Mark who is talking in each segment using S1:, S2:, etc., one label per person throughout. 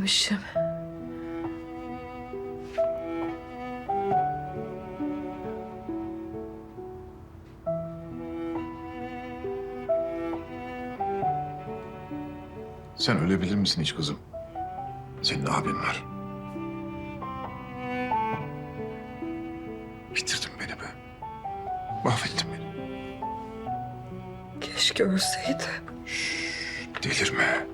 S1: Söylememişim.
S2: Sen ölebilir misin hiç kızım? Senin abin var. Bitirdin beni be. Mahvettin beni.
S1: Keşke ölseydi.
S2: Delirme.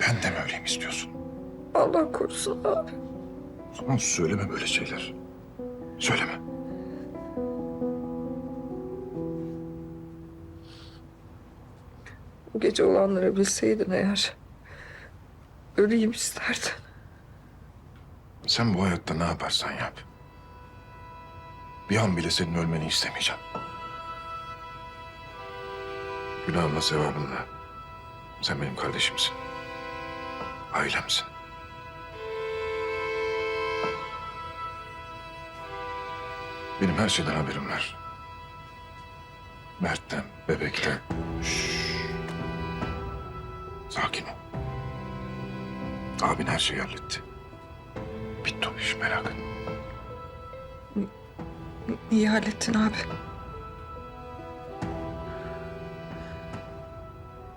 S2: Ben de mi öyleyim istiyorsun?
S1: Allah korusun abi.
S2: Ama söyleme böyle şeyler. Söyleme.
S1: Bu gece olanları bilseydin eğer... Öleyim isterdin.
S2: Sen bu hayatta ne yaparsan yap. Bir an bile senin ölmeni istemeyeceğim. Günahımla sevabınla. Sen benim kardeşimsin. Ailemsin. Benim her şeyden haberim var. Mert'ten, bebekten. Şşş. Sakin ol. Abin her şeyi halletti. Bitti o iş merak etme.
S1: Niye hallettin abi?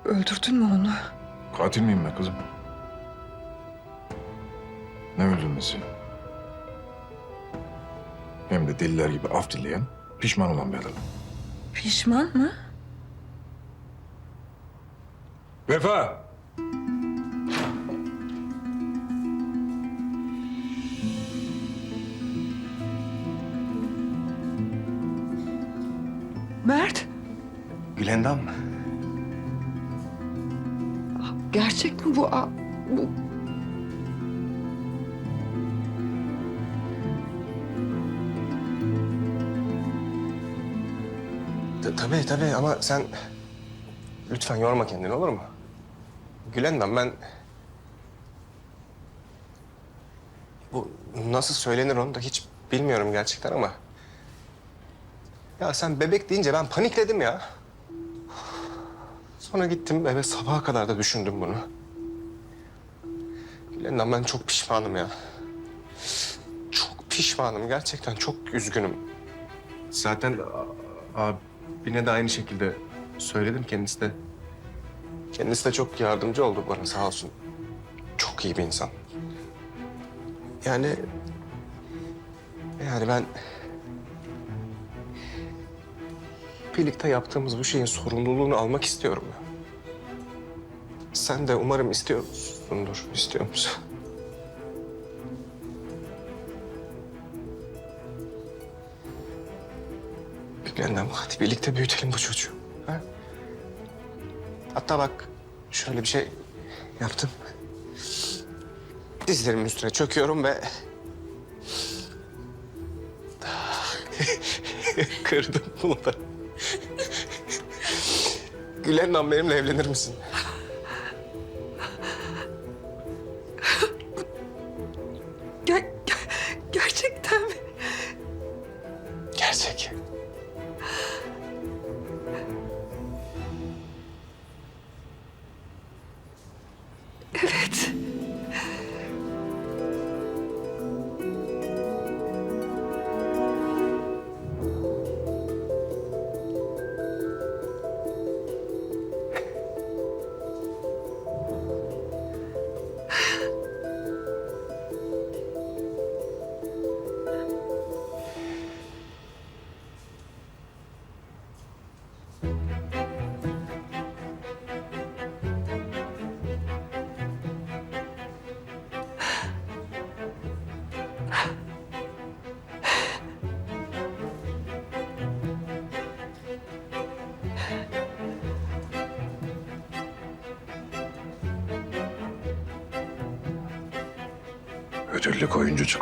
S1: Öldürdün mü onu?
S2: Katil miyim ben kızım? Ne öldürmesi? Hem de deliler gibi af dileyen, pişman olan bir adam.
S1: Pişman mı?
S2: Vefa!
S1: Mert,
S3: Gülendam mı?
S1: gerçek mi bu? bu...
S3: T- tabii tabii ama sen lütfen yorma kendini olur mu? Gülendam ben... Bu nasıl söylenir onu da hiç bilmiyorum gerçekten ama... Ya sen bebek deyince ben panikledim ya. Sonra gittim eve sabaha kadar da düşündüm bunu. Gülendam ben çok pişmanım ya. Çok pişmanım gerçekten çok üzgünüm. Zaten a- abine de aynı şekilde söyledim kendisi de. Kendisi de çok yardımcı oldu bana sağ olsun. Çok iyi bir insan. Yani yani ben birlikte yaptığımız bu şeyin sorumluluğunu almak istiyorum ya. Sen de umarım istiyor musundur, istiyor musun? Gülendam hadi birlikte büyütelim bu çocuğu. Ha? Hatta bak şöyle bir şey yaptım. Dizlerimin üstüne çöküyorum ve... Kırdım bunu da. Gülendam benimle evlenir misin?
S2: Ödüllük oyuncu çık.